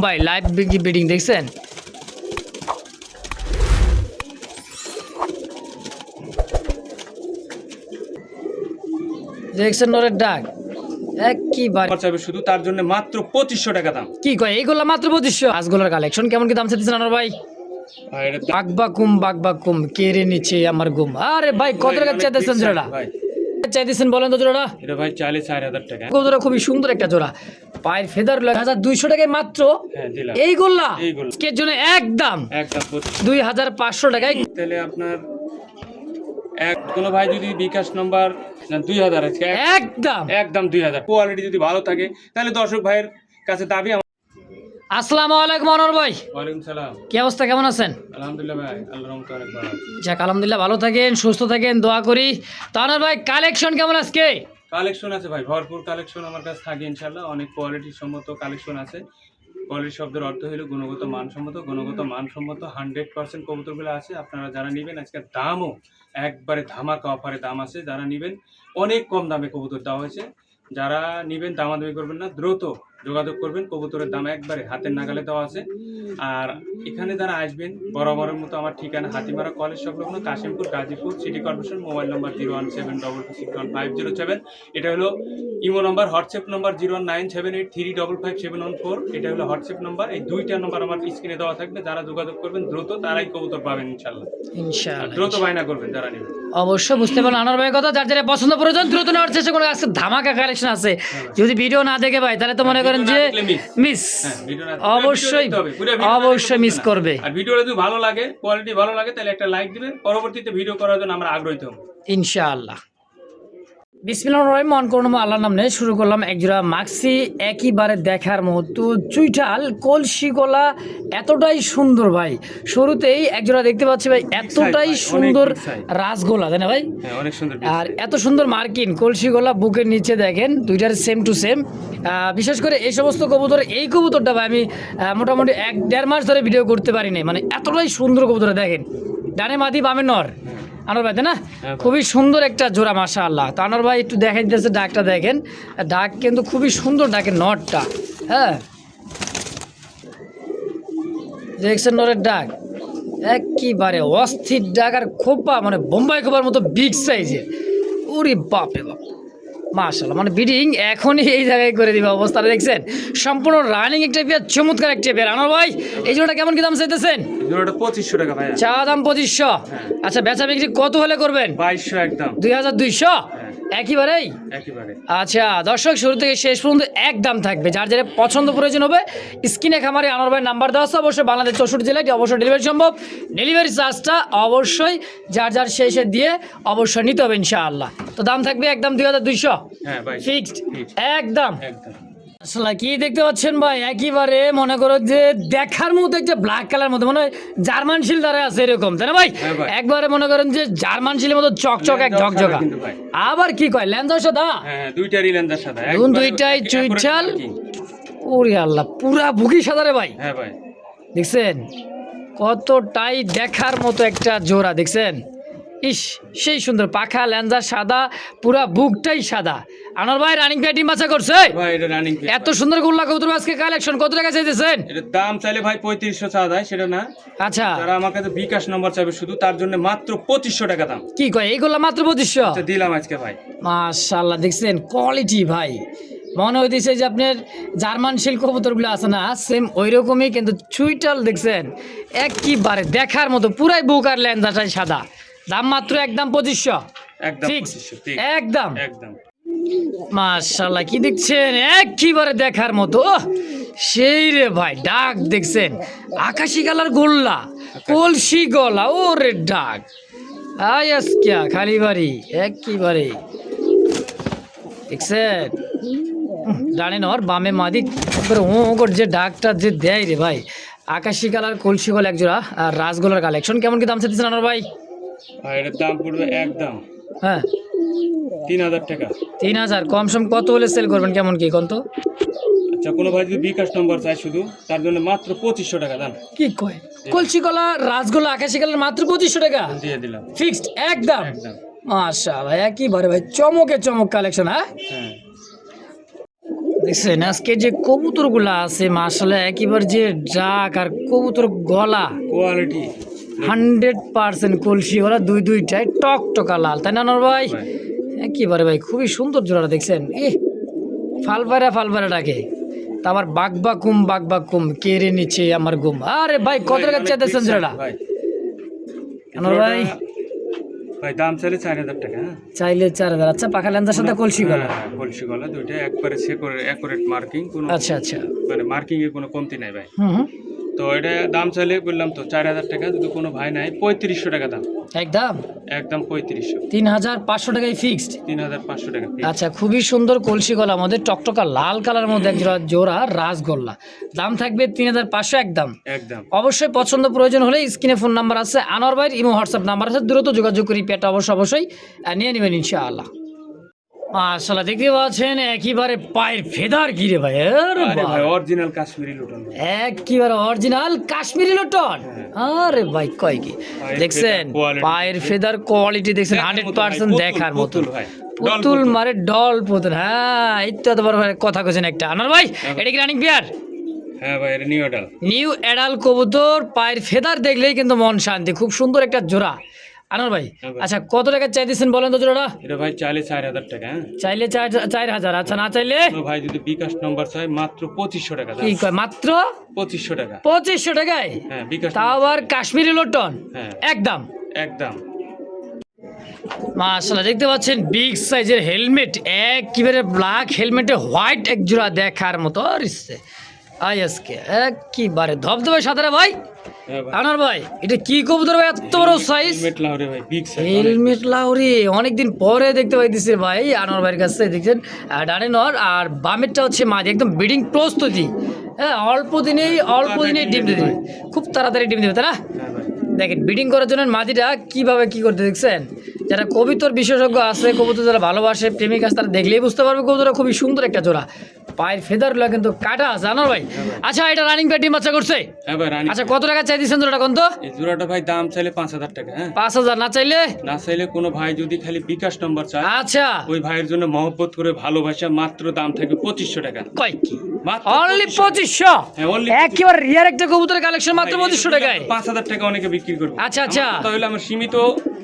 Bombay live bidding দেখছেন? দেখছেন নরের ডাক? একইবারে খরচ শুধু তার জন্য মাত্র পঁচিশশো টাকা দাম। কি কয় এইগুলা মাত্র পঁচিশশো? আজগুলার কালেকশন কেমন কি দাম চাইতেছেন ভাই? কেড়ে নিচ্ছে আমার ঘুম। আরে ভাই কত টাকা চাইতেছেন জোড়াটা ভাই। চাইতেছেন বলেন তো জোড়াটা? এটা ভাই চাইলে চার হাজার টাকা। খুবই সুন্দর একটা জোড়া। পায়ের ফেদার হাজার দুইশো টাকায় মাত্র। হ্যাঁ এই গোল্লা। আজকের জন্য একদম একদম দুই হাজার পাঁচশো টাকায়। তাহলে আপনার এক কোনো ভাই যদি বিকাশ নম্বর দুই হাজার আছে। একদম একদম দুই হাজার। কোয়ালিটি যদি ভালো থাকে তাহলে দর্শক ভাইয়ের কাছে দাবি আসসালামু আলাইকুম অনর ভাই। সালাম। কি অবস্থা কেমন আছেন? আলহামদুলিল্লাহ ভাই আল্লাহ রহমতে অনেক ভালো যাক আলহামদুলিল্লাহ ভালো থাকেন সুস্থ থাকেন দোয়া করি। তো অনর ভাই কালেকশন কেমন আজকে? কালেকশন আছে ভাই ভরপুর কালেকশন আমার কাছে থাকে ইনশাল্লাহ অনেক কোয়ালিটি সম্মত কালেকশন আছে। কোয়ালিটি শব্দের অর্থ হলো গুণগত মানসম্মত। গুণগত মানসম্মত হান্ড্রেড পার্সেন্ট কবুতরগুলো আছে। আপনারা যারা নেবেন আজকে দামও একবারে ধামাকা অফারে দাম আছে। যারা নেবেন অনেক কম দামে কবুতর দেওয়া হয়েছে। যারা নেবেন দামাদামি করবেন না। দ্রুত যোগাযোগ করবেন কবুতরের দাম একবারে হাতের নাগালে দেওয়া আছে। আর এখানে যারা আসবেন বরাবরের মতো আমার ঠিকানা হাতিমারা কলেজ সংলগ্ন Kashimpur Gazipur city corporation mobile number zero one seven double two six one five zero seven. এটা হলো imo number WhatsApp number zero one nine seven eight three double five seven one four. এটা হলো WhatsApp নম্বর। এই দুইটা নম্বর আমার স্ক্রিনে দেওয়া থাকবে। যারা যোগাযোগ করবেন দ্রুত তারাই কবুতর পাবেন ইনশাল্লাহ আর ইনশাআল্লাহ। দ্রুত বায়না করবেন যারা নেবেন। অবশ্যই বুঝতে পারলাম আনার ভাইয়ের কথা যার যারা পছন্দ প্রয়োজন দ্রুত নেওয়ার চেষ্টা করুন আজকে ধামাকা কালেকশন আছে। যদি ভিডিও না দেখে ভাই তাহলে তো মনে করেন যে। মিস হ্যাঁ, অবশ্যই অবশ্যই মিস করবে। আর ভিডিওটা যদি ভালো লাগে কোয়ালিটি ভালো লাগে তাহলে একটা লাইক দিবেন। পরবর্তীতে ভিডিও করার জন্য আমরা আগ্রহী হব। ইনশাআল্লাহ। বিসমিল্লাহ রহিম মন করুন আল্লাহর নাম শুরু করলাম একজোড়া মাক্সি। একইবারে দেখার মতো চুইটাল কলসি গলা এতটাই সুন্দর ভাই। শুরুতেই একজোড়া দেখতে পাচ্ছি ভাই এতটাই সুন্দর। রাসগোলা তাই না ভাই? হ্যাঁ অনেক সুন্দর আর এত সুন্দর মার্কিন কলসি গলা বুকের নিচে দেখেন দুইটার সেম টু সেম বিশেষ করে এই সমস্ত কবুতর এই কবুতরটা ভাই আমি মোটামুটি এক দেড় মাস ধরে ভিডিও করতে পারি নাই মানে এতটাই সুন্দর কবুতর দেখেন। ডানে মাদি বামে নর। আনোর ভাই না? হ্যাঁ খুবই সুন্দর একটা জোড়া মাসা আল্লাহ তো আনোর ভাই একটু দেখেন দিতেছে ডাকটা দেখেন। ডাক কিন্তু খুবই সুন্দর ডাকে নটটা। হ্যাঁ? দেখছেন নরের ডাক? একেবারে অস্থির ডাক আর খোপা মানে বোম্বাই খোপার মতো বিগ সাইজের। ওরে বাপ রে বাপ। মাশাল্লাহ মানে বিডিং এখনই এই জায়গায় করে দিবে অবস্থাটা দেখছেন? সম্পূর্ণ রানিং একটা পেয়ার চমৎকার একটা পেয়ার আনোর ভাই এই জোড়াটা কেমন কি দাম চাইতেছেন? জোড়াটা পঁচিশশো টাকা ভাই চা দাম পঁচিশশো। হ্যাঁ। আচ্ছা বেচা বিক্রি কত হলে করবেন? বাইশশো একদম। দুই হাজার দুইশো? একেবারেই? একেবারে। আচ্ছা দর্শক শুরু থেকে শেষ পর্যন্ত এক দাম থাকবে। যার যারা পছন্দ প্রয়োজন হবে স্ক্রিনে খামারে আনোয়ার ভাই নাম্বার দেওয়া আছে অবশ্যই বাংলাদেশ চৌষট্টি জেলায় এটি অবশ্যই ডেলিভারি সম্ভব। ডেলিভারি চার্জটা অবশ্যই যার যার শেষে দিয়ে অবশ্যই নিতে হবে ইনশাআল্লাহ। তো দাম থাকবে একদম দুই হাজার দুইশো। হ্যাঁ ফিক্সড একদম। একদম। আসলে কি দেখতে পাচ্ছেন ভাই? একেবারে মনে করো যে দেখার মতো একটা ব্ল্যাক কালার মতো মনে হয় জার্মান শিল দ্বারা আছে এরকম তাই না ভাই? হ্যাঁ একবারে মনে করেন যে জার্মান শিলের মতো চকচক এক ঝকঝকা। আবার কি কয় ল্যান্সার সাদা? হ্যাঁ হ্যাঁ, দুইটারই লেন্দার সাদা দুইটাই marking। ওরে আল্লাহ পুরা ভুগি সাদা রে ভাই। হ্যাঁ ভাই। দেখছেন? কতটাই দেখার মতো একটা জোড়া দেখছেন? ইস সেই সুন্দর পাখা ল্যাঞ্জা সাদা পুরা বুকটাই সাদা। আনার ভাই রানিং ভাই ডিম বাছা করছে? ভাই এটা রানিং এত সুন্দর গোল্লা কবুতর আজকে কালেকশন কত টাকা চাইতেছেন? দাম চাইলে ভাই পঁয়ত্রিশশো যায় সেটা না। আচ্ছা। যারা আমার কাছে বিকাশ নম্বর চাইবে শুধু তার জন্য মাত্র পঁচিশশো টাকা দাম। কি কয় এই গোল্লা মাত্র পঁচিশশো? আচ্ছা, দিলাম আজকে ভাই। মাশাল্লাহ দেখছেন? কোয়ালিটি ভাই। মনে হইতেছে যে আপনার জার্মান শিল কবুতরগুলো আছে না সেম ওই রকমই কিন্তু চুইটাল দেখছেন একইবারে দেখার মতো পুরাই বুক আর ল্যান্ডাটাই সাদা। দাম মাত্র একদম পঁচিশশো। একদম একদম? মাশাল্লাহ কি দেখছেন? একইবারে দেখার মতো। সেই রে ভাই ডাক দেখছেন। আকাশি কালার গোল্লা কলসি গলা ও রে ডাক। আয়াস কিয়া খালি বাড়ি একইবারে দেখছেন? ডানে নর বামে মাদিক একবারে ও ওর যে ডাকটা যে দেয় রে ভাই। আকাশি কালার কলসি গলা একজোড়া আর রাসগোলার কালেকশন কেমন কি দাম চাইতেছেন আনার ভাই? ভাই এটার দাম পড়বে একদম। হ্যাঁ। তিন হাজার টাকা। তিন হাজার। কম সম কত হলে সেল করবেন? কেমন কি? কোন তো? আচ্ছা কোনো ভাই যদি বিকাশ নম্বর চাই শুধু তার জন্য মাত্র পঁচিশশো টাকা দাম কি কয়? কলসি কলা আকাশি কালার মাত্র পঁচিশশো টাকা? দিয়ে দিলাম। ফিক্সড একদম। একদম। মাশাআল্লাহ একইবারে ভাই চমকে চমক কালেকশন হ্যাঁ? হ্যাঁ। দেখছেন আজকে যে কবুতরগুলা আছে মাসালে একেবারে যে ডাক আর কবুতর গলা। কোয়ালিটি হান্ড্রেড পার্সেন্ট কলসি ওরা দুই দুইটাই টক টকা লাল তাই না নর ভাই? একেবারে ভাই খুবই সুন্দর জোড়াটা দেখছেন? এ ফালপায়রা ফালপায়রা ডাকে। তা বাঘ বা কুম বাঘ বা কুম কেড়ে নিচ্ছে আমার ঘুম আরে ভাই কত টাকা চাইতেছেন জোড়াটা? ভাই। কেন ভাই। ভাই দাম চাইলে চার হাজার টাকা হ্যাঁ? চাইলে চার হাজার। আচ্ছা পাখা লেন্সার সাথে কলসি গলা? হ্যাঁ, কলসি গলা দুইটা একবারে অ্যাকুরেট মার্কিং কোনো আচ্ছা আচ্ছা। মানে মার্কিং এর কোনো কমতি নাই ভাই। হুম। তো এটা দাম চাইলে বললাম তো চার হাজার টাকা যদি কোনো ভাই নাই পঁয়ত্রিশশো টাকা দাম। একদম? একদম পঁয়ত্রিশশো। তিন হাজার পাঁচশো টাকায় ফিক্সড তিন হাজার পাঁচশো টাকা আচ্ছা খুবই সুন্দর কলসি গলা আমাদের টকটকা লাল কালার মধ্যে এক জোড়া জোড়া রাসগোল্লা। দাম থাকবে তিন হাজার পাঁচশো একদম। একদম। অবশ্যই পছন্দ প্রয়োজন হলে স্ক্রিনে ফোন নাম্বার আছে আনোয়ার ভাইয়ের ইমো হোয়াটসঅ্যাপ নাম্বার আছে দ্রুত যোগাযোগ করি পেটা অবশ্যই অবশ্যই নিয়ে নেবেন ইনশাআল্লাহ। মাশাল্লাহ দেখতে পাচ্ছেন একেবারে পায়ের ফেদার গিরে ভাই আরে ভাই অরিজিনাল কাশ্মীরি লুটন একেবারে অরিজিনাল কাশ্মীরি লটন। আরে ভাই কয় কি? দেখছেন পায়ের ফেদার কোয়ালিটি দেখছেন দেখার হান্ড্রেড মতো ভাই, পার্সেন্ট পুতুল, দেখার মতো পুতুল। মারে ডল পুতুল। হ্যাঁ এই তো এতবার কথা কছেন একটা। আনার ভাই এটা কি রানিং বিয়ার হ্যাঁ ভাই এটা নিউ অডাল নিউ এডাল কবুতর পায়ের ফেদার দেখলেই কিন্তু মন শান্তি। খুব সুন্দর একটা জোড়া। আনার ভাই হ্যাঁ আচ্ছা কত টাকা চাইতেছেন বলেন তো জোড়াটা? এটা ভাই চাইলে চার হাজার টাকা হ্যাঁ। চাইলে চার হাজার আচ্ছা না চাইলে? ভাই যদি বিকাশ নম্বর চাই মাত্র পঁচিশশো টাকা কি কয় মাত্র? পঁচিশশো টাকা। পঁচিশশো টাকায়? হ্যাঁ বিকাশ তাও আবার কাশ্মীরি লটন? হ্যাঁ। একদম। একদম। মাশাআল্লাহ দেখতে পাচ্ছেন বিগ সাইজের হেলমেট একেবারে ব্ল্যাক হেলমেটে হোয়াইট এক জোড়া দেখার মতো আই আজকে একেবারে ধবধবে সাদারে ভাই। হ্যাঁ ভাই। আনার ভাই এটা কি কবুতর ভাই এত বড় সাইজ হেলমেট লাউরে অনেকদিন পরে দেখতে পাইতেছি ভাই আনোয়ার ভাইয়ের কাছে দেখছেন ডানে নর আর বামেরটা হচ্ছে মাঝে একদম ব্রিডিং প্রস্তুতি। হ্যাঁ অল্প দিনেই অল্প দিনেই ডিম দেবে। খুব তাড়াতাড়ি ডিম দেবে তাই না? হ্যাঁ দেখেন ব্রিডিং করার জন্য মাদিটা কীভাবে কি করতে দেখছেন? যারা কবিতর বিশেষজ্ঞ আছে কবুতর যারা ভালোবাসে প্রেমিক আছে তারা দেখলেই বুঝতে পারবে কবুতরটা খুবই সুন্দর একটা জোড়া। পায়ের ফেদারগুলো কিন্তু কাটা আছে জানো ভাই? আচ্ছা এটা রানিং ডিম বাচ্চা করছে? হ্যাঁ আচ্ছা কত টাকা চাই দিচ্ছেন জোড়াটা কোন তো এই জোড়াটা ভাই দাম চাইলে পাঁচ হাজার টাকা হ্যাঁ। পাঁচ হাজার না চাইলে? না চাইলে কোনো ভাই যদি খালি বিকাশ নম্বর চায় আচ্ছা। ওই ভাইয়ের জন্য মহব্বত করে ভালোবাসা মাত্র দাম থাকবে পঁচিশশো টাকা। কয় কি? অনলি পঁচিশশো। একেবারে রিয়ার একটা কবুতরের কালেকশন মাত্র ভাই, পঁচিশশো টাকায়। পাঁচ হাজার টাকা অনেকে বিক্রি করবে। আচ্ছা, আচ্ছা। কথা আমার সীমিত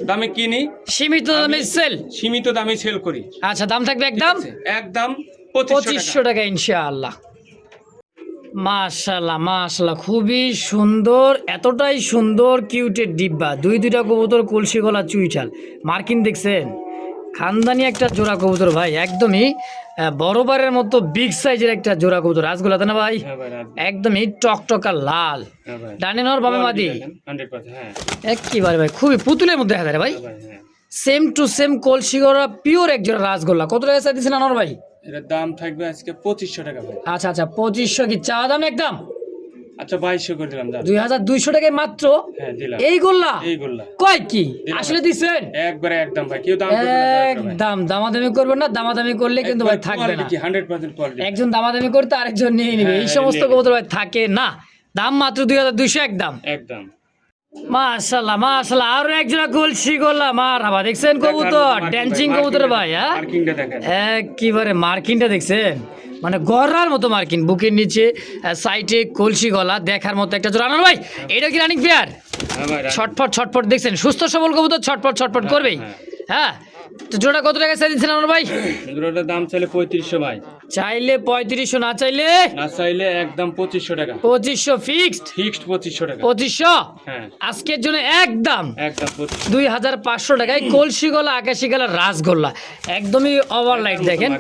দামে কিনি। সীমিত দামে সেল সীমিত দামে সেল করি। আচ্ছা দাম থাকবে একদম একদম পঁচিশশো টাকা। ইনশাআল্লাহ। মাশাল্লাহ মাশাল্লাহ খুবই সুন্দর এতটাই সুন্দর কিউটের ডিব্বা। দুই দুইটা কবুতর কলসি গলা চুইঠাল মার্কিন দেখছেন? খানদানি একটা জোড়া কবুতর ভাই একদমই বড়বারের মতো বিগ সাইজের একটা জোড়া কবুতর। রাজগোলা তাই না ভাই? হ্যাঁ একদমই টকটকা লাল। হ্যাঁ ডানে নর বামে মাদি? হ্যাঁ। একেবারে ভাই খুবই পুতুলের মধ্যে দেখা যায় ভাই। সেম টু সেম কলসি গলা পিওর এক জোড়া রাসগোল্লা। কত টাকা চাই দিয়েছেন আনোয়ার ভাই? এটার দাম থাকবে আজকে পঁচিশশো টাকা ভাই। আচ্ছা আচ্ছা পঁচিশশো কি চা দাম একদম? আচ্ছা বাইশশো করে দিলাম দাম। দুই হাজার দুইশো টাকায় মাত্র? হ্যাঁ দিলাম। এই গোল্লা? এইগুলা কয় কি? আসলে দিচ্ছেন একবারে একদম ভাই কেউ দাম। একদম দামাদামি করবেন না দামাদামি করলে কিন্তু ভাই থাকবে না। হান্ড্রেড পার্সেন্ট কোয়ালিটি একজন দামাদামি করতে আরেকজন নিয়ে নিবে। এই হ্যাঁ, সমস্ত নিয়ে কবুতর ভাই থাকে না। দাম মাত্র দুই হাজার দুইশো একদম। একদম। মাশাল্লাহ মাশাল্লাহ আরও একজোড়া গোলসি গোল্লা মার হাবা দেখছেন কবুতর ড্যান্সিং কবুতর ভাই হ্যাঁ? একেবারে মার্কিনটা দেখছেন। মানে গড়ার মতো মার্কিন বুকের নিচে সাইটে কলসি গলা দেখার মতো একটা জোড়া। আনার ভাই এটা কি রানিং হ্যাঁ রাত- ছটফট ছটফট দেখছেন? সুস্থ সবল কবুতর ছটফট ছটফট করবেই। হ্যাঁ। জোড়া কত টাকা আমার ভাই? জোড়াটার দাম চাইলে পঁয়ত্রিশশো ভাই। চাইলে পঁয়ত্রিশশো না চাইলে? না চাইলে একদম পঁচিশশো টাকা। পঁচিশশো ফিক্সড ফিক্সড পঁচিশশো টাকা। পঁচিশশো? হ্যাঁ। আজকের জন্য একদম। একদম দুই হাজার পাঁচশো টাকায় কলসি গলা আকাশি গলা রাসগোল্লা একদমই ওভারলাইট দেখেন।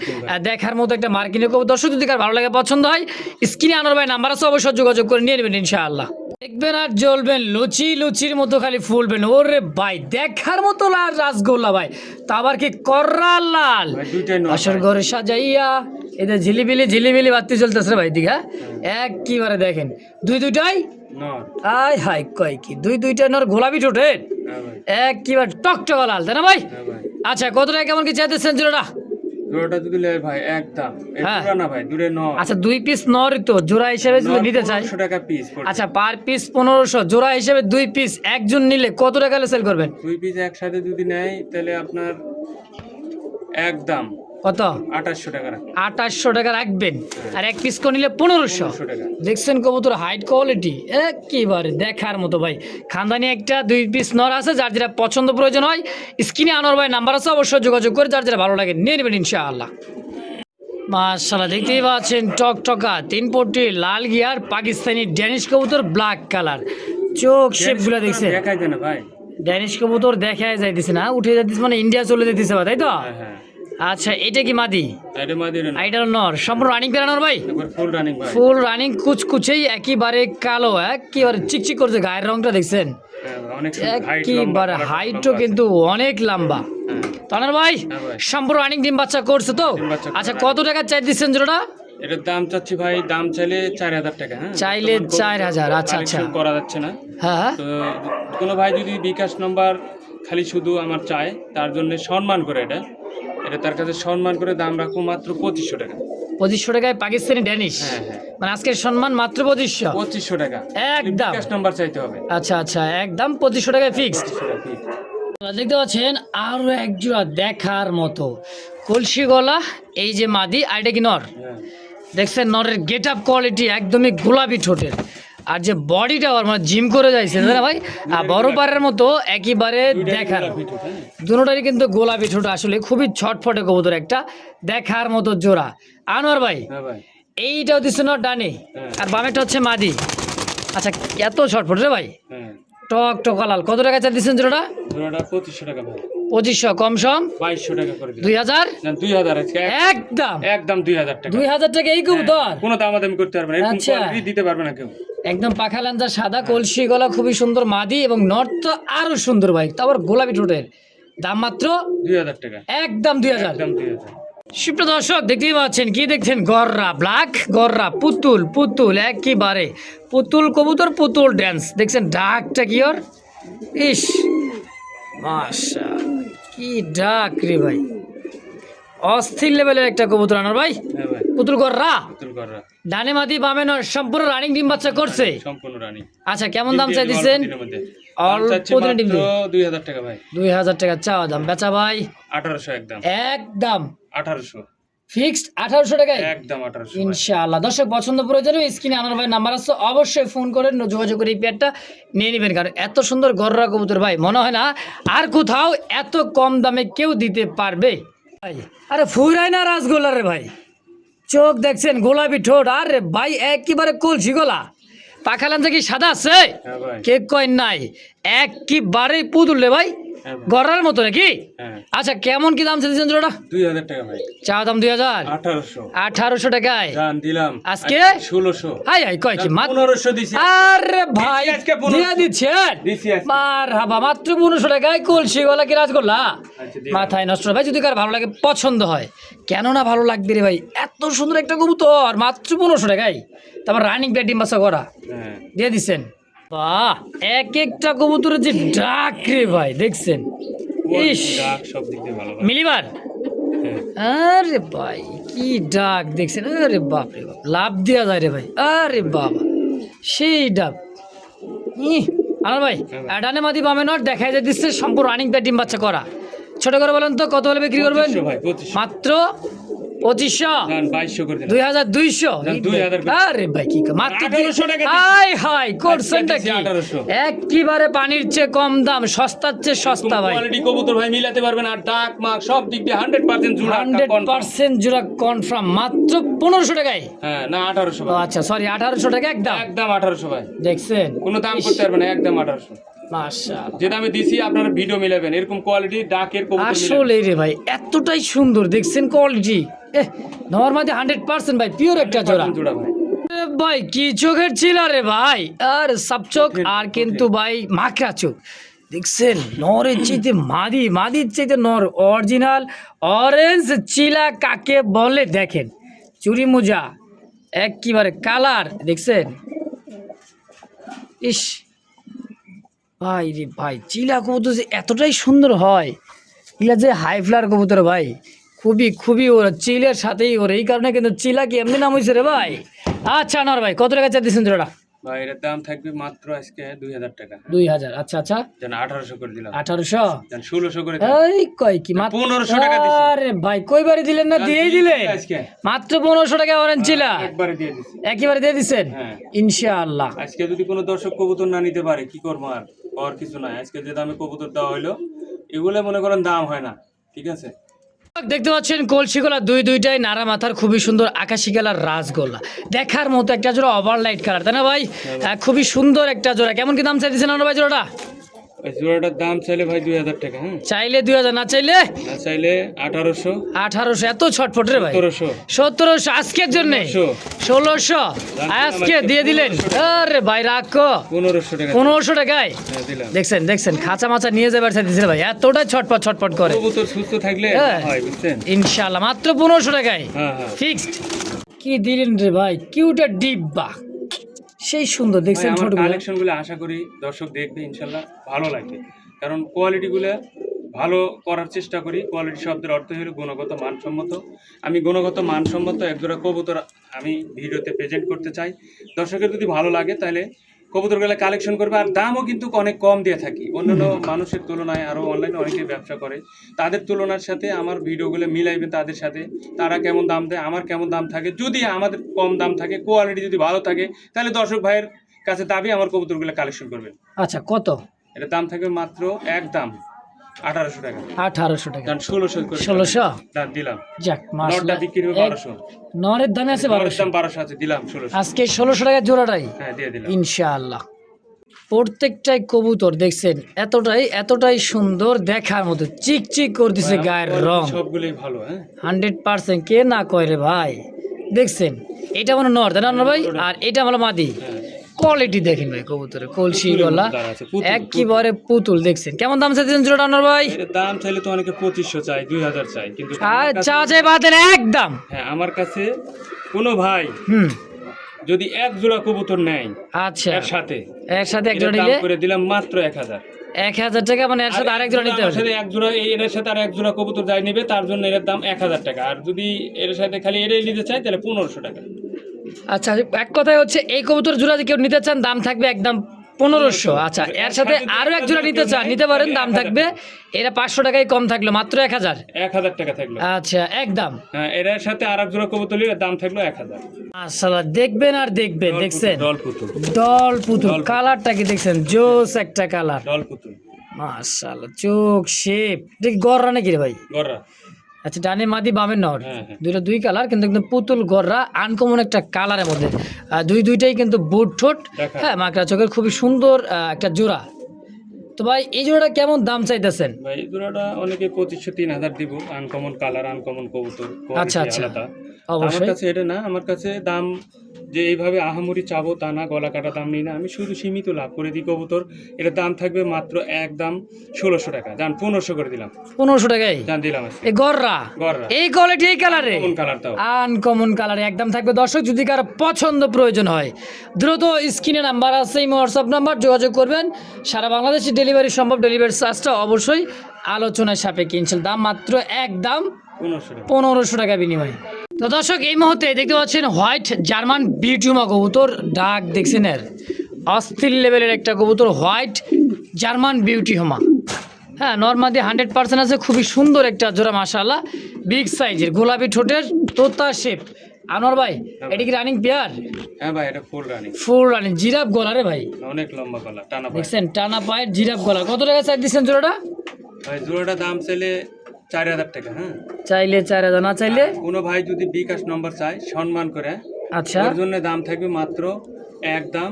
দেখার মতো একটা কবুতর। দর্শক যদি ভালো লাগে পছন্দ হয় স্ক্রিনে আনার ভাই নাম্বার আছে অবশ্যই যোগাযোগ করে নিয়ে নেবেন ইনশাআল্লাহ। দেখবেন আর জ্বলবেন লুচি লুচির মতো খালি ফুলবেন। ওরে ভাই দেখার মতো লাল রাসগোল্লা ভাই। তা আবার কি কররা লাল? আসর ঘরে সাজাইয়া এদের ঝিলিবিলি ঝিলিবিলি বাতি চলতেছে রে ভাই দিঘা একবারে দেখেন। দুই দুইটাই? আয় হাই কয় কি? দুই দুইটা নর গোলাপি ঠোঁটে হ্যাঁ একবার টকটকা লাল তাই না ভাই? হ্যাঁ ভাই। আচ্ছা কত টাকা কেমন কি চাইতেছেন জোড়াটা? জোড়াটা যদি লেয় ভাই একদম। হ্যাঁ। জোড়া না ভাই দূরে আচ্ছা দুই পিস নরই তো জোড়া হিসেবে যদি নিতে চাই। পনেরোশো টাকা পিস আচ্ছা পার পিস পনেরোশো জোড়া হিসেবে দুই পিস একজন নিলে কত টাকা সেল করবেন? দুই পিস একসাথে যদি নেয় তাহলে আপনার একদম। কত? আঠাশশো টাকা আঠাশশো টাকা রাখবেন। আর এক পিস নিলে পনেরোশো। দেখছেন কবুতর হাইট কোয়ালিটি একেবারে দেখার মতো ভাই। খানদানি একটা দুই পিস নর আছে যার যেটা পছন্দ প্রয়োজন হয় স্ক্রিনে আনোয়ার ভাই নাম্বার আছে অবশ্যই যোগাযোগ করে যার যেটা ভালো লাগে নিয়ে নেবেন ইনশাআল্লাহ। মাশাল্লাহ দেখতেই পাচ্ছেন টকটকা তিন পট্টি লাল গিয়ার পাকিস্তানি ড্যানিশ কবুতর ব্ল্যাক কালার চোখ শেপগুলো দেখছেন? দেখাই দেন ভাই। ড্যানিশ কবুতর দেখা যাইতেছে না উঠে যাইতেছে মানে ইন্ডিয়া চলে যেতেছে তাই তো? হ্যাঁ হ্যাঁ। আচ্ছা এটা কি মাদি? এটা নর। সম্পূর্ণ রানিং ভাই? ফুল রানিং ভাই ফুল রানিং কুচকুচেই একেবারে কালো একেবারে চিকচিক করছে গায়ের রংটা দেখছেন? হ্যাঁ, একেবারে হাইটও কিন্তু অনেক লম্বা। হ্যাঁ। তানার ভাই হ্যাঁ সম্পূর্ণ রানিং ডিম বাচ্চা করছে তো? আচ্ছা কত টাকা চাই দিচ্ছেন জোড়াটা? এটার দাম চাচ্ছি ভাই দাম চাইলে চার হাজার টাকা হ্যাঁ। চাইলে চার হাজার, আচ্ছা, আচ্ছা। করা যাচ্ছে না। হ্যাঁ তো কোনো ভাই যদি বিকাশ নম্বর খালি শুধু আমার চায় তার জন্য সম্মান করে এটা। এটা তার কাছে সম্মান করে দাম রাখব মাত্র পঁচিশশো টাকা। পঁচিশশো টাকায় পাকিস্তানি ড্যানিশ? হ্যাঁ হ্যাঁ। মানে আজকের সম্মান মাত্র পঁচিশশো? পঁচিশশো টাকা। একদম। নম্বর চাইতে হবে। আচ্ছা আচ্ছা একদম পঁচিশশো টাকায় ফিক্সড fix। দেখতে পাচ্ছেন আরও এক জোড়া দেখার মতো। কলসি গলা এই যে মাদি আর এটা কি নর? হ্যাঁ। দেখছেন নরের গেট আপ কোয়ালিটি একদমই গোলাপি ঠোঁটের। আর যে বডিটা ওর মানে জিম করে যাইছে না ভাই আর বড় পাড়ের মতো একেবারে দেখার। দুটোটারই কিন্তু গোলাপি ঠোঁট আসলে খুবই ছটফটে কবুতর একটা দেখার মতো জোড়া। আনোয়ার ভাই হ্যাঁ ভাই। এইটাও দিচ্ছে না ডানে? হ্যাঁ। আর বামেটা হচ্ছে মাদি। আচ্ছা এত ছটফট রে ভাই। হ্যাঁ। টক টকালাল কত টাকা চা দিচ্ছেন জোড়াটা? জোড়াটা পঁচিশশো টাকা ভাই। পঁচিশশো কম সম? বাইশশো টাকা করে দুই হাজার? দুই হাজার একদম। একদম দুই হাজার টাকা। দুই হাজার টাকা এই কবুতর কোনো দামাদামি করতে পারবে না। আচ্ছা। দিতে পারবে না কেউ। একদম পাখা লাঞ্জা সাদা কলসি গলা খুবই সুন্দর মাদি এবং নর্থ তো আরও সুন্দর ভাই। তারপর গোলাপি ঠোঁটের। দাম মাত্র দুই হাজার টাকা। একদম দুই হাজার। একদম দুই হাজার। সুপ্রিয় দর্শক দেখতেই পাচ্ছেন কি দেখছেন? গররা ব্ল্যাক গররা পুতুল পুতুল একেবারে পুতুল কবুতর পুতুল ড্যান্স দেখছেন ডাকটা কি ওর? ইস মাশা কি ডাক রে ভাই। অস্থির লেভেলের একটা কবুতর আনার ভাই। হ্যাঁ পুতুল গররা? ডানে মাদি বামে নয় সম্পূর্ণ রানিং ডিম বাচ্চা করছে। সম্পূর্ণ রানিং আচ্ছা কেমন দাম চাই দিচ্ছেন অল্প অল্প ডিম দুই হাজার টাকা ভাই। দুই হাজার টাকা চাওয়া দাম। বেচা ভাই? আঠারোশো একদম। একদম। আঠারোশো। ফিক্সড আঠারোশো টাকায়? একদম আঠারোশো ইনশাআল্লাহ। দর্শক পছন্দ প্রয়োজনে স্ক্রিনে আনার ভাই নাম্বার আছে অবশ্যই ফোন করে যোগাযোগ করে এই পেয়ারটা নিয়ে নেবেন। কারণ এত সুন্দর গররা কবুতর ভাই মনে হয় না আর কোথাও এত কম দামে কেউ দিতে পারবে। ভাই আরে ফুরাই না রাসগোল্লা রে ভাই। চোখ দেখছেন গোলাপি ঠোঁট। আরে ভাই একেবারে কলসি গলা। পাখালান থেকে সাদা আছে? হ্যাঁ কেক কয়েন নাই। একেবারে পুতুল রে ভাই হ্যাঁ ভাই। গড়ার মতো নাকি? হ্যাঁ। আচ্ছা কেমন কি দাম চাইছেন জোড়া দুই হাজার টাকা ভাই। চা দাম দুই হাজার? আঠারোশো। আঠারোশো টাকায়? দিলাম। আজকে? ষোলোশো। হাই হাই কয় কি পনেরোশো দিছি। আরে ভাই পনেরোশো। দিচ্ছেন। মার হাবা মাত্র পনেরোশো টাকায় কলসি গলা কি রাজগোল্লা? আচ্ছা, মাথায় নষ্ট। ভাই যদি কার ভালো লাগে পছন্দ হয়। কেন না ভালো লাগবে রে ভাই এত সুন্দর একটা কবুতর মাত্র পনেরোশো টাকায়। তারপর রানিং প্যাড ডিম বাসা করা। হ্যাঁ। দিয়ে দিচ্ছেন। বাহ এক একটা কবুতরের যে ডাক রে ভাই দেখছেন? ইস। সব দিক দিয়ে ভালো মিলিবার? হ্যাঁ। আরে ভাই কি ডাক দেখছেন? আরে বাপ রে বাপ লাভ দেওয়া যায় রে ভাই। আরে বাবা সেই ডাক। আনার ভাই হ্যাঁ ডানে মাদি বামে নট দেখা যায় দিচ্ছে সম্পূর্ণ রানিং ডিম বাচ্চা করা। ছোট করে বলেন তো কত হলে বিক্রি করবেন? মাত্র পঁচিশশো। জান বাইশশো করে দিলাম দুই হাজার দুইশো। যান, 2000 করে। আরে ভাই কি মাত্র দুই- 1800 টাকা দিচ্ছি। হাই হাই করছেনটা কি? একেবারে পানির চেয়ে কম দাম সস্তার চেয়ে সস্তা ভাই। কোয়ালিটি কবুতর ভাই মিলাতে পারবেন আর ডাক মাক সব দিক দিয়ে হান্ড্রেড পার্সেন্ট জুড়া হান্ড্রেড পার্সেন্ট জোড়া কনফার্ম মাত্র পনেরোশো টাকায়? হ্যাঁ না আঠারোশো আচ্ছা সরি আঠারোশো টাকা একদম। একদম আঠারোশো ভাই। দেখছেন? কোনো দাম করতে পারবে না একদম আঠারোশো। মাশাআল্লাহ। যে দামে দিছি আপনারা ভিডিও মিলাবেন। এরকম কোয়ালিটি ডাকের আসলে রে ভাই এতটাই সুন্দর দেখছেন কোয়ালিটি নর্মালি হান্ড্রেড পার্সেন্ট ভাই পিওর একটা জোড়া। জোড়া ভাই। ভাই কি চোখের ছিল রে ভাই? আর সব চোখ আর কিন্তু ভাই মাকড়া চোখ। দেখছেন নরের মাদি মাদির নর অরিজিনাল অরেঞ্জ চিলা কাকে বলে? দেখেন চুরি মোজা একেবারে কালার দেখছেন? ইস ভাই রে ভাই, চিলা কবুতর যে এতটাই সুন্দর হয়। এগুলা যে হাই ফ্লার কবুতর ভাই, খুবই খুবই ওর চিলের সাথেই ওর। এই কারণে কিন্তু চিলা কি এমনি নাম হয়েছে রে ভাই? আচ্ছা নর ভাই, কত টাকা চাইতেছেন জোড়া এটার দাম থাকবে মাত্র আজকে দুই হাজার টাকা। দুই হাজার। আচ্ছা আচ্ছা। যেন আঠারোশো করে দিলাম। আঠারোশো? যেন ষোলোশো করে এই কয় কি মাত্র 1500 টাকা। আরে ভাই কইবারে দিলেন না? দিয়েই আজকে। মাত্র পনেরোশো টাকা অরেঞ্জ ছিলা একবারে দিয়ে দিচ্ছি একেবারে দিয়ে দিচ্ছেন হ্যাঁ। ইনশাআল্লাহ। আজকে যদি কোনো দর্শক কবুতর না নিতে পারে কি করব আর? আর কিছু নাই। আজকে যে দামে কবুতর দেওয়া হইল এগুলো মনে করেন দাম হয় না। ঠিক আছে? দেখতে পাচ্ছেন কলসিগোলা দুই দুইটাই নারা মাথার খুবই সুন্দর আকাশি কালার রাজগোলা দেখার মতো একটা জোড়া ওভার লাইট কালার তাই না ভাই? খুবই সুন্দর একটা জোড়া। কেমন কি দাম চাইতেছেন আমরা ভাই জোড়াটা? ওই জোড়াটার দাম চাইলে ভাই দুই হাজার টাকা হ্যাঁ? চাইলে দুই হাজার না চাইলে? না চাইলে আঠারোশো। আঠারোশো এত ছটফট রে ভাই। সতেরোশো। সতেরোশো আজকের জন্য? ষোলোশো। আজকে দিয়ে দিলেন। আরে ভাই রাখো। পনেরোশো টাকা। পনেরোশো টাকায়? হ্যাঁ, দেখছেন দেখছেন খাঁচা মাচা নিয়ে যাবার চাইতেছে ভাই। এতটাই ছটপট ছটপট করে। সুস্থ থাকলে হ্যাঁ। ইনশাল্লাহ মাত্র পনেরোশো টাকায়। ফিক্সড কি দিলেন রে ভাই? কিউটা ডিব্বা। সেই সুন্দর দেখছেন আমার কালেকশনগুলো কালেকশনগুলো আশা করি দর্শক দেখবে ইনশাল্লাহ ভালো লাগবে। কারণ কোয়ালিটি গুলো ভালো করার চেষ্টা করি কোয়ালিটি শব্দের অর্থ হলো গুণগত মানসম্মত। আমি গুণগত মানসম্মত একজোড়া কবুতর আমি ভিডিওতে প্রেজেন্ট করতে চাই। দর্শকের যদি ভালো লাগে তাহলে কবুতরগুলো কালেকশন করবে আর দামও কিন্তু অনেক কম দিয়ে থাকি। অন্যান্য মানুষের তুলনায় আরও অনলাইনে অনেকে ব্যবসা করে। তাদের তুলনার সাথে আমার ভিডিওগুলো মিলাইবে তাদের সাথে। তারা কেমন দাম দেয় আমার কেমন দাম থাকে। যদি আমাদের কম দাম থাকে কোয়ালিটি যদি ভালো থাকে তাহলে দর্শক ভাইয়ের কাছে দাবি আমার কবুতরগুলো কালেকশন করবে। আচ্ছা কত? এটা দাম থাকবে মাত্র এক দাম। আঠারোশো টাকা। আঠারোশো টাকা। ষোলোশো ষোলোশো? দিলাম। যাক নটটা বিক্রি হবে বারোশো। নরের দামে আছে বারোশো। দাম বারোশো আছে দিলাম ষোলোশো। আজকে ষোলোশো টাকার জোড়াটাই? হ্যাঁ দিয়ে দিলাম। ইনশাআল্লাহ। প্রত্যেকটাই কবুতর দেখছেন? এতটাই এতটাই সুন্দর দেখার মতো চিক চিক করতেছে গায়ের রং। সবগুলোই ভালো হ্যাঁ? হান্ড্রেড পার্সেন্ট কে না কয় রে ভাই? দেখছেন? এটা মানে নর তাই না ভাই? আর এটা হলো মাদি। হ্যাঁ। কোয়ালিটি দেখেন ভাই কবুতরের। কলসি গলা আছে, পুতুল, একেবারে পুতুল দেখছেন? কেমন দাম চাইছেন জোড়াটা অনর ভাই? দাম চাইলে তো অনেকে পঁচিশশো চাই দুই হাজার চাই কিন্তু চা চাই বাদের একদম। হ্যাঁ আমার কাছে কোনো ভাই হুম। যদি এক জোড়া কবুতর নেয় আচ্ছা। এর সাথে। এর সাথে এক জোড়া নিলে? করে দিলাম মাত্র এক হাজার। এক হাজার টাকা মানে এর সাথে আরেক জোড়া নিতে হবে। এক জোড়া এই- এর সাথে আর এক জোড়া কবুতর যাই নেবে তার জন্য এর দাম এক হাজার টাকা। আর যদি এর সাথে খালি এটাই নিতে চাই তাহলে পনেরোশো টাকা। আচ্ছা এক কথায় হচ্ছে এই কবুতর জোড়া যদি কেউ নিতে চান দাম থাকবে একদম পনেরোশো। আচ্ছা এর সাথে আরও এক জোড়া নিতে চান নিতে পারেন দাম থাকবে। এরা পাঁচশো টাকায় কম থাকল মাত্র এক হাজার। এক হাজার টাকা থাকল। আচ্ছা একদম। হ্যাঁ এর সাথে আর এক জোড়া কবুতর নিলে দাম থাকল এক হাজার। আসলে দেখবেন আর দেখবেন দেখছেন? ডল পুতুল। দল পুতুল কালারটা কি দেখছেন? জোস একটা কালার। ডল পুতুল। চোখ শেপ। দেখি গররা নাকি রে ভাই? গররা। আচ্ছা ডানে মাদি বামের নর। দুইটা দুই কালার কিন্তু একদম পুতুল গররা আনকমন একটা কালারের মধ্যে। দুই দুইটাই কিন্তু বুট ঠোঁট। হ্যাঁ মাকড়া চোখের খুবই সুন্দর একটা জোড়া। তো ভাই এই জোড়াটা কেমন দাম চাইতেছেন? ভাই এই জোড়াটা অনেকে পঁচিশশো তিন হাজার দিব আনকমন কালার আনকমন কবুতর আচ্ছা, আচ্ছা। আমার কাছে এটা না আমার কাছে দাম যে এইভাবে আহামরি চাবো তা না গলা কাটা দাম নিই না। আমি শুধু সীমিত লাভ করে দিই কবুতর। এটার দাম থাকবে মাত্র এক দাম ষোলোশো টাকা। যান পনেরোশো করে দিলাম। পনেরোশো টাকায়? যান দিলাম এই গররা? গররা। এই কোয়ালিটি এই কালারে কোন কালার তাও। আনকমন কালারে একদম থাকবে। দর্শক যদি কারও পছন্দ প্রয়োজন হয় দ্রুত স্ক্রিনে নাম্বার আছে এই হোয়াটসঅ্যাপ নাম্বার যোগাযোগ করবেন। সারা বাংলাদেশে ডেলিভারি সম্ভব ডেলিভারি চার্জটা অবশ্যই আলোচনায় সাপেক্ষে ইনশাল দাম মাত্র এক দাম পনেরোশো টাকা। বিনিময়। তো দর্শক এই মুহূর্তে দেখতে পাচ্ছেন হোয়াইট জার্মান বিউটিউমা কবুতর ডাক দেখছেন এর। অস্থির লেভেলের একটা কবুতর হোয়াইট জার্মান বিউটি হোমা হ্যাঁ নর্মাদি হান্ড্রেড পার্সেন্ট আছে খুবই সুন্দর একটা জোড়া মাশাল্লাহ বিগ সাইজের গোলাপি ঠোঁটের তোতা শেপ। আনোয়ার ভাই এটা কি রানিং পেয়ার হ্যাঁ ভাই এটা full running full running giraffe গলা রে ভাই। অনেক লম্বা গলা টানা পায়। দেখছেন টানা পায়ের জিরাফ গলা। কত টাকা চাই দিচ্ছেন জোড়াটা? ভাই জোড়াটা দাম চাইলে চার হাজার টাকা হ্যাঁ। চাইলে চার হাজার না চাইলে? কোনো ভাই যদি বিকাশ নম্বর চায় সম্মান করে। আচ্ছা। ওর জন্য দাম থাকবে মাত্র এক দাম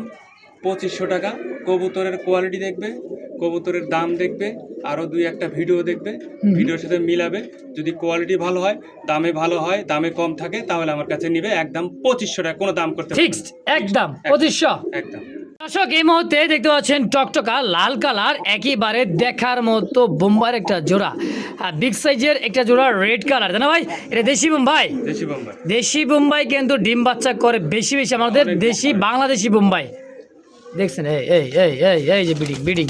পঁচিশশো টাকা। কবুতরের কোয়ালিটি দেখবে কবুতরের দাম দেখবে আরও দুই একটা ভিডিও দেখবে ভিডিওর সাথে মিলাবে। যদি কোয়ালিটি ভালো হয় দামে ভালো হয় দামে কম থাকে তাহলে আমার কাছে নিবে একদম পঁচিশশো টাকা কোনো দাম করতে ফিক্সড একদম পঁচিশশো। একদম। দর্শক এই মুহূর্তে দেখতে পাচ্ছেন টকটকা লাল কালার একেবারে দেখার মতো বোম্বার একটা জোড়া। আর বিগ সাইজের একটা জোড়া রেড কালার তাই না ভাই? এটা দেশি বোম্বাই দেশি বোম্বাই দেশি বোম্বাই কিন্তু ডিম বাচ্চা করে বেশি বেশি আমাদের দেশি বাংলাদেশি বোম্বাই দেখছেন এই এই এই এই এই যে বিডিং বিডিং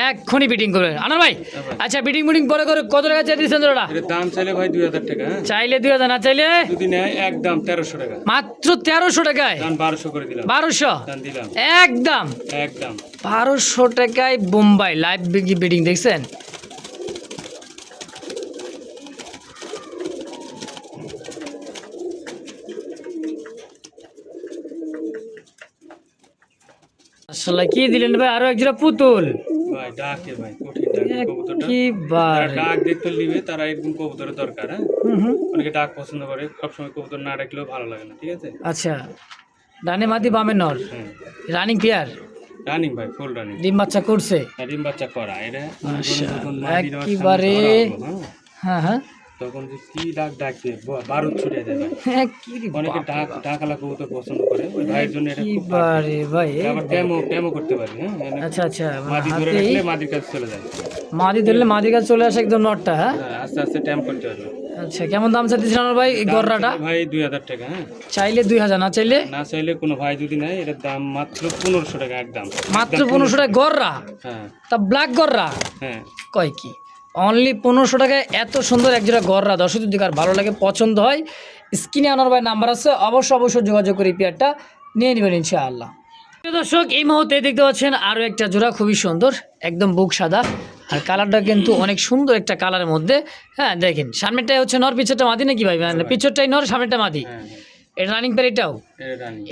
এক্ষুনি বিটিং করে। আনার ভাই আচ্ছা বিটিং বিটিং পরে করে কত টাকা চাই দিচ্ছেন এর দাম চাইলে ভাই দুই হাজার টাকা হ্যাঁ। চাইলে দুই হাজার না চাইলে? যদি নেয় একদম তেরোশো টাকা। মাত্র তেরোশো টাকায়? দাম বারোশো করে দিলাম। বারোশো? দাম দিলাম। একদম একদম বারোশো টাকায় বোম্বাই লাইভ বিডিং দেখছেন? আসলে কি দিলেন ভাই? আরও একজোড়া পুতুল। ভাই ডাকে ভাই কঠিন ডাকে কবুতরটা। কি বার ডাক দেখতে নিবে তারা এরকম কবুতরের দরকার হ্যাঁ? অনেকে ডাক পছন্দ করে সবসময় কবুতর না ডাকলেও ভালো লাগে না ঠিক আছে? আচ্ছা। ডানে মাদি বামে নর। হ্যাঁ। রানিং পেয়ার রানিং ভাই ফুল রানিং। ডিম বাচ্চা করছে। ডিম বাচ্চা করা এটা আচ্ছা, একেবারে- হ্যাঁ, হ্যাঁ হ্যাঁ। তখন যে কি ডাক ডাকবে বারুদ ছুটে যায় হ্যাঁ কি অনেকে ডাক ডাকালা কবুতর পছন্দ করে ওই ভাইয়ের জন্য এটা খুব। বারে ভাই আবার ট্যামও ট্যামও করতে পারি হ্যাঁ? আচ্ছা আচ্ছা মানে মাদি ধরে রাখলে মাদির কাছে চলে যায়। মাদি ধরলে মাদি কাছে চলে আসে একদম নটটা হ্যাঁ? হ্যাঁ আস্তে আস্তে ট্যাম করতে পারবে আচ্ছা কেমন দাম চাইতেছেন আমার ভাই গররাটা? ভাই দুই হাজার টাকা হ্যাঁ। চাইলে দুই হাজার না চাইলে? না চাইলে কোনো ভাই যদি নাই এটার দাম মাত্র পনেরোশো টাকা একদম। মাত্র পনেরোশো টাকা গররা? হ্যাঁ। তা ব্ল্যাক গররা? হ্যাঁ। কয় কি? অনলি পনেরোশো টাকায় এত সুন্দর এক একজোড়া গররা দর্শক যদি কার ভালো লাগে পছন্দ হয়। স্ক্রিনে আনার ভাই নাম্বার আছে অবশ্যই অবশ্যই যোগাযোগ করে পেয়ারটা নিয়ে নেবেন ইনশাআল্লাহ। দর্শক এই মুহূর্তে দেখতে পাচ্ছেন আরও একটা জোড়া খুবই সুন্দর একদম বুক সাদা। আর কালারটা কিন্তু অনেক সুন্দর একটা কালারের মধ্যে। হ্যাঁ দেখেন সামনেরটাই হচ্ছে নর পিছরটা মাদি নাকি ভাই? মানে পিছরটাই নর সামনেরটা মাদি? হ্যাঁ এটা রানিং পেয়ার এটাও?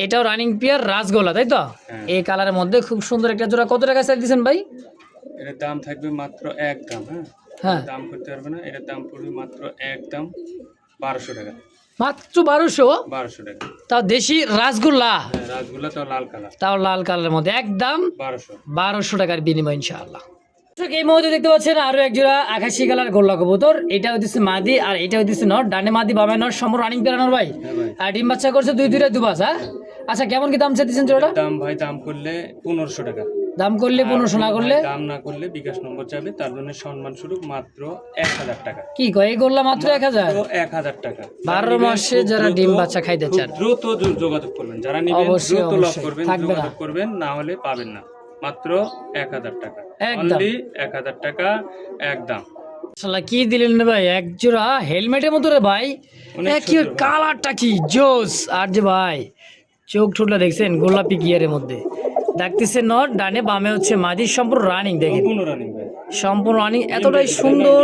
এটাও রানিং পেয়ার রাসগোলা তাই তো? হ্যাঁ। এই কালারের মধ্যে খুব সুন্দর একটা জোড়া। কত টাকা চাই দিয়েছেন ভাই? এটার দাম থাকবে মাত্র একদম হ্যাঁ। হ্যাঁ। দাম করতে পারবে না এটার দাম পড়বে মাত্র একদম বারোশো টাকা। মাত্র বারোশো? বারোশো টাকা। তাও দেশি রাসগোল্লা? হ্যাঁ রাসগুলা তো লাল কালার। তাও লাল কালারের মধ্যে একদম বারোশো। বারোশো টাকার বিনিময় ইনশাআল্লাহ। এই মুহূর্তে দেখতে পাচ্ছেন আরও এক জোড়া আকাশি কালার গোল্লা কবুতর। এটা হচ্ছে মাদি আর এটা হচ্ছে নর ডানে মাদি বামে নর সম্র রানিং পেরানোর ভাই। ভাই। আর ডিম বাচ্চা করছে দুই দুইটা দুবাস হ্যাঁ? আচ্ছা কেমন কি দাম চাইতেছেন জোড়াটা? দাম ভাই দাম করলে পনেরোশো টাকা। দাম করলে পনেরোশো না করলে? দাম না করলে বিকাশ নম্বর যাবে তার জন্য সম্মান স্বরূপ মাত্র এক হাজার টাকা। কি কয়? গোল্লা মাত্র এক হাজার? এক হাজার টাকা। বারো মাসে যারা ডিম বাচ্চা খাইতে চান। দ্রুত যোগাযোগ করবেন। যারা নিবেন দ্রুত লক করবেন। যোগাযোগ করবেন না হলে পাবেন না। মাত্র এক হাজার টাকা। একদম। অনলি এক হাজার টাকা একদম। শালা কি দিলেন রে ভাই? এক জোড়া হেলমেটের মতো রে ভাই। কি। কালারটা কি জোস। আর যে ভাই চোখ ঠোঁটলা দেখছেন গোলাপি গিয়ারের মধ্যে। ডাকতেছে নট ডানে বামে হচ্ছে মাঝি। সম্পূর্ণ রানিং দেখেন। সম্পূর্ণ রানিং এতটাই সুন্দর।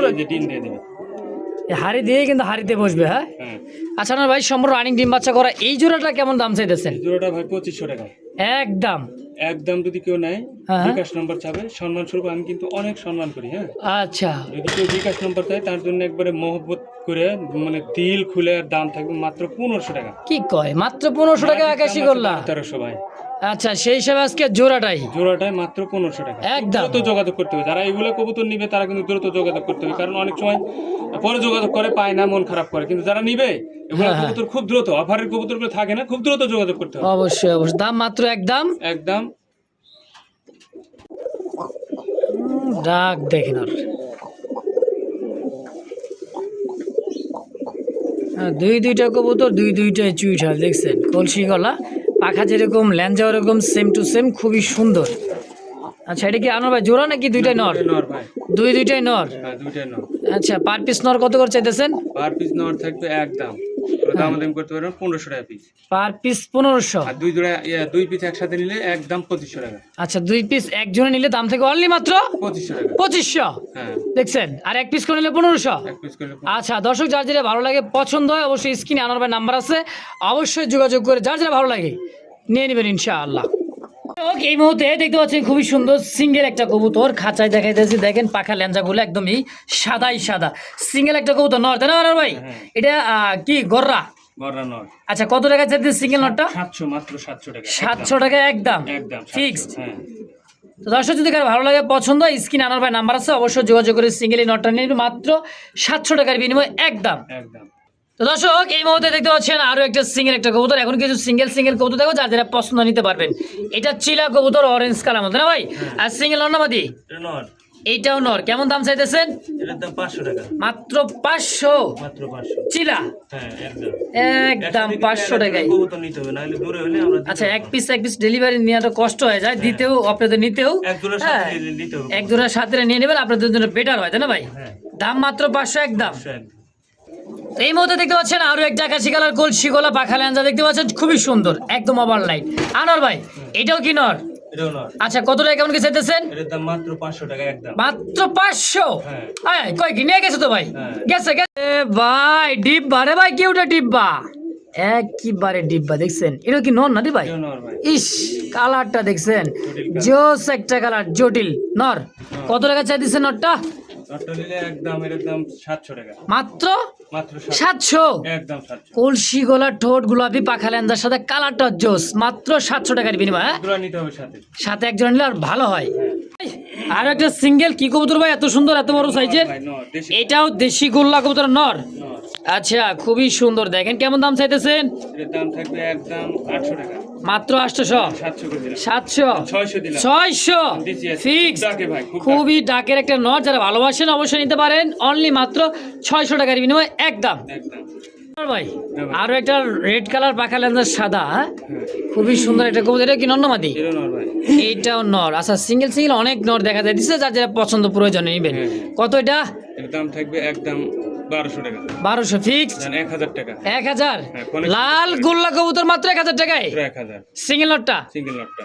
হাড়ি দিয়ে কিন্তু হাড়িতে বসবে হ্যাঁ? হ্যাঁ। আচ্ছা না ভাই সম্পূর্ণ রানিং ডিম বাচ্চা করা। এই জোড়াটা কেমন দাম চাইতেছেন? জোড়াটা ভাই পঁচিশশো টাকা। একদম। একদম যদি কেউ নেয় হ্যাঁ। বিকাশ নম্বর চাবে। সম্মান স্বরূপ আমি কিন্তু অনেক সম্মান করি হ্যাঁ? আচ্ছা। যদি কেউ বিকাশ নম্বর চায় তার জন্য একবারে মহব্বত করে মানে দিল খুলে দাম থাকবে মাত্র পনেরোশো টাকা। কি কয়? মাত্র পনেরোশো টাকা আকাশি করলা? তেরোশো ভাই। আচ্ছা সেই হিসাবে আজকে জোড়াটাই? জোড়াটায় মাত্র পনেরোশো টাকা। একদম। দ্রুত যোগাযোগ করতে হবে। যারা এগুলো কবুতর নিবে তারা কিন্তু দ্রুত যোগাযোগ করতে হবে। কারণ অনেক সময় পরে যোগাযোগ করে পায় না মন খারাপ করে। কিন্তু যারা নিবে এগুলো হ্যাঁ, হ্যাঁ। কবুতর খুব দ্রুত অফারের কবুতরগুলো থাকে না খুব দ্রুত যোগাযোগ করতে হবে। অবশ্যই অবশ্যই। দাম মাত্র একদম? একদম। ডাক দেখেন আর হ্যাঁ, দুই দুইটা কবুতর দুই দুইটা চুইঠাল দেখছেন? কলসি গলা। পাখা যেরকম ল্যাঞ্জা ওরকম সেম টু সেম খুবই সুন্দর। আচ্ছা এটা কি আনোর ভাই জোড়া নাকি দুইটাই নর? দুই দুইটাই নর? হ্যাঁ দুইটাই নর। আচ্ছা পার পিস নর কত করে চাইতেছেন? পার পিস নর থাকবে একদম। দাম দাম করতে পারবেন পনেরোশো টাকা পিস পার পিস পনেরোশো। আর দুই জোড়া দুই পিস একসাথে নিলে একদম পঁচিশশো টাকা। আচ্ছা দুই পিস একজনে নিলে দাম থেকে অনলি মাত্র পঁচিশশো টাকা। পঁচিশশো? হ্যাঁ। দেখছেন? আর এক পিস করে নিলে পনেরোশো? এক পিস আচ্ছা দর্শক যার যেটা ভালো লাগে পছন্দ হয় অবশ্যই স্ক্রিনে আনার নাম্বার আছে। অবশ্যই যোগাযোগ করে যার যেটা ভালো লাগে নিয়ে নেবেন ইনশাআল্লাহ। এই মুহূর্তে দেখতে পাচ্ছেন খুবই সুন্দর সিঙ্গেল একটা কবুতর। খাঁচায় দেখাইতেছি দেখেন পাখা ল্যাঞ্জাগুলো একদমই সাদাই সাদা। সিঙ্গেল একটা কবুতর নর তাই না ভাই? হ্যাঁ। এটা কি গররা? আচ্ছা কত টাকা চাইতে সিঙ্গেল নটটা সাতশো মাত্র সাতশো টাকা। সাতশো টাকা একদম। একদম ফিক্সড হ্যাঁ। দর্শক যদি কারও ভালো লাগে পছন্দ স্ক্রিন আনার ভাই নাম্বার আছে অবশ্যই যোগাযোগ করে সিঙ্গেল নটটা নিয়ে মাত্র সাতশো টাকার বিনিময়ে একদম। একদম। তো দর্শক এই মুহূর্তে দেখতে পাচ্ছেন আরও একটা সিঙ্গেল একটা কবুতর। এখন কিছু সিঙ্গেল সিঙ্গেল কবুতর দেখো যার যারা পছন্দ নিতে পারবেন। এটা চিলা কবুতর অরেঞ্জ কালার মতো না ভাই? আর সিঙ্গেল অন্যবাদী এইটাও নর। কেমন দাম চাইতেছেন? মাত্র পাঁচশো? চিলা হ্যাঁ একদম। পাঁচশো টাকায়। আচ্ছা এক পিস এক পিস ডেলিভারি নেওয়াটা কষ্ট হয়ে যায় দিতেও আপনাদের নিতেও। এক হ্যাঁ, সাথে নিয়ে নেবেন আপনাদের জন্য বেটার হয় তাই না ভাই? হ্যাঁ। দাম মাত্র পাঁচশো একদম। এই মুহূর্তে দেখতে পাচ্ছেন আরও একটা কাছি কালার কলসি গোলা পাখা ল্যাঞ্জা দেখতে পাচ্ছেন খুবই সুন্দর একদম ওভার লাইট। আনর ভাই এটাও কি নর? আচ্ছা কত টাকা কেমন কি চাইতেছেন? মাত্র পাঁচশো টাকা একদম। মাত্র পাঁচশো? হ্যাঁ। হ্যাঁ কয় কি নিয়ে গেছে তো ভাই? হ্যাঁ। গেছে গেছে। ভাই ডিব্বা রে ভাই কেউটা ডিব্বা? একবারে ডিব্বা দেখছেন? এটা কি নর না দি ভাই। ইস কালারটা দেখছেন। জোস একটা কালার জটিল। নর কত টাকা চাই দিচ্ছেন নরটা মাত্র সাতশো? কলসি গলার ঠোঁট গোলাপি পাখা লেন্দার সাথে কালারটা জোস মাত্র সাতশো টাকার বিনিময় হ্যাঁ? সাথে। একজন নিলে আর ভালো হয়। আর একটা সিঙ্গেল কি কবুতর ভাই? এত সুন্দর এত বড় সাইজের এটাও দেশি গোল্লা কবুতর নর? নর। আচ্ছা খুবই সুন্দর। দেখেন কেমন দাম চাইতেছেন? দাম থাকবে একদম আটশো টাকা। মাত্র আটশোশো সাতশো ছয়শো। ফিক্স খুবই ডাকের একটা নট যারা ভালোবাসেন অবশ্যই নিতে পারেন। অনলি মাত্র ছয়শো টাকার বিনিময়ে একদম ভাই আরও একটা রেড কালার পাখা লেন্দার সাদা হ্যাঁ? খুবই সুন্দর একটা কবুতর। এটা কি নন্নমাদি এইটাও নর আচ্ছা সিঙ্গেল সিঙ্গেল অনেক নর দেখা যায় দিচ্ছে যার যারা পছন্দ প্রয়োজনে নেবেন। হ্যাঁ, হ্যাঁ। কত এটা? দাম থাকবে একদম বারোশো টাকা। বারোশো ফিক্স এক হাজার টাকা। এক হাজার? হ্যাঁ, লাল গোল্লা কবুতর মাত্র এক হাজার টাকায়? এক হাজার। সিঙ্গেল নটটা সিঙ্গেল নটটা